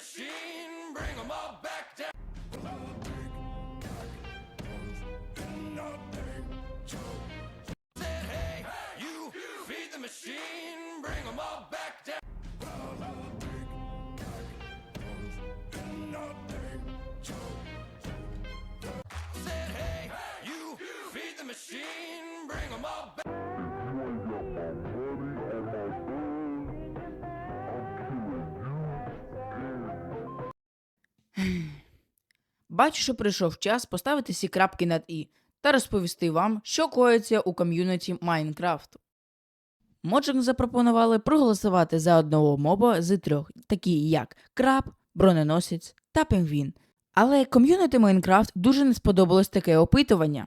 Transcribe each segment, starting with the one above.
machine, bring 'em all back down. Said, hey, you feed the machine, bring 'em all back down. Said, hey, you feed the machine, bring 'em all back. Бачу, що прийшов час поставити всі крапки над і та розповісти вам, що коїться у ком'юніті Майнкрафту. Моджинг запропонували проголосувати за одного моба з трьох, такі як краб, броненосець та пінгвін. Але ком'юніті Майнкрафт дуже не сподобалось таке опитування,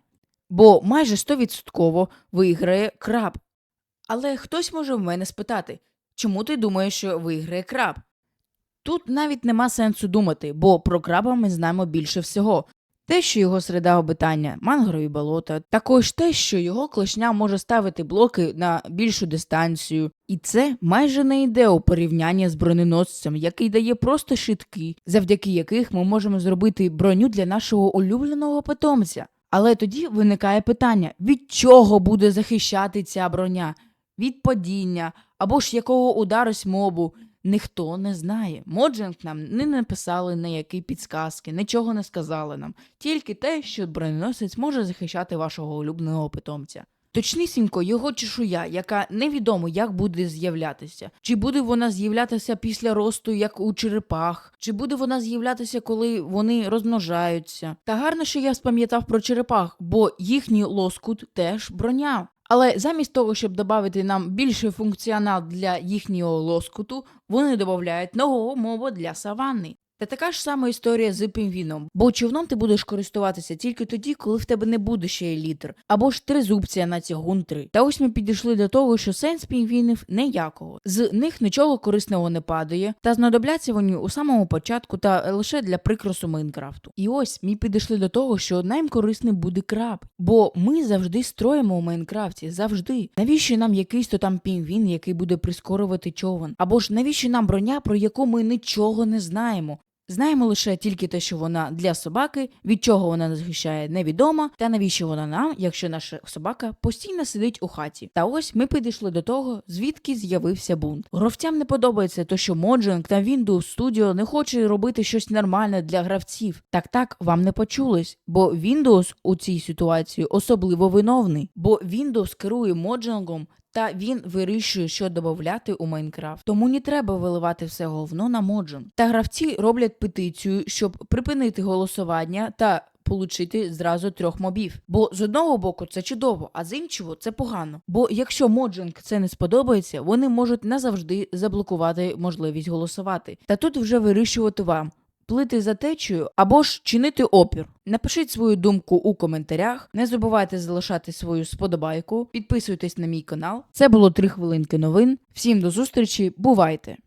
бо майже 100% виграє краб. Але хтось може в мене спитати, чому ти думаєш, що виграє краб? Тут навіть нема сенсу думати, бо про краба ми знаємо більше всього. Те, що його середа обитання мангрові болота, також те, що його клешня може ставити блоки на більшу дистанцію, і це майже не йде у порівняння з броненосцем, який дає просто шитки, завдяки яких ми можемо зробити броню для нашого улюбленого питомця. Але тоді виникає питання: від чого буде захищати ця броня? Від падіння або ж якого удару мобу? Ніхто не знає. Моджинг нам не написали ніякі підсказки, нічого не сказали нам. Тільки те, що броненосець може захищати вашого улюбленого питомця. Точнісінько його чешуя, яка невідомо як буде з'являтися. Чи буде вона з'являтися після росту, як у черепах, чи буде вона з'являтися, коли вони розмножаються. Та гарно, що я спам'ятав про черепах, бо їхній лоскут теж броня. Але замість того, щоб додати нам більший функціонал для їхнього лоскуту, вони додають нового мову для саванни. Та така ж сама історія з пінгвіном, бо човном ти будеш користуватися тільки тоді, коли в тебе не буде ще елітр, або ж тризубця на ці гунтри. Та ось ми підійшли до того, що сенс пінгвінів ніякого. З них нічого корисного не падає, та знадобляться вони у самому початку та лише для прикрасу Майнкрафту. І ось ми підійшли до того, що нам корисний буде краб, бо ми завжди строїмо у Майнкрафті, завжди. Навіщо нам якийсь то там пінгвін, який буде прискорювати човен? Або ж навіщо нам броня, про яку ми нічого не знаємо? Знаємо лише тільки те, що вона для собаки, від чого вона нас захищає, невідомо, та навіщо вона нам, якщо наша собака постійно сидить у хаті. Та ось ми підійшли до того, звідки з'явився бунт. Гравцям не подобається те, що Mojang та Windows Studio не хоче робити щось нормальне для гравців. Так так вам не почулось, бо Windows у цій ситуації особливо виновний, бо Windows керує Mojang та він вирішує, що додати у Майнкрафт. Тому не треба виливати все говно на Моджин. Та гравці роблять петицію, щоб припинити голосування та получити зразу трьох мобів. Бо з одного боку це чудово, а з іншого це погано. Бо якщо Моджинг це не сподобається, вони можуть назавжди заблокувати можливість голосувати. Та тут вже вирішувати вам. Плити за течею або ж чинити опір. Напишіть свою думку у коментарях. Не забувайте залишати свою сподобайку, підписуйтесь на мій канал. Це було 3 хвилинки новин. Всім до зустрічі, бувайте!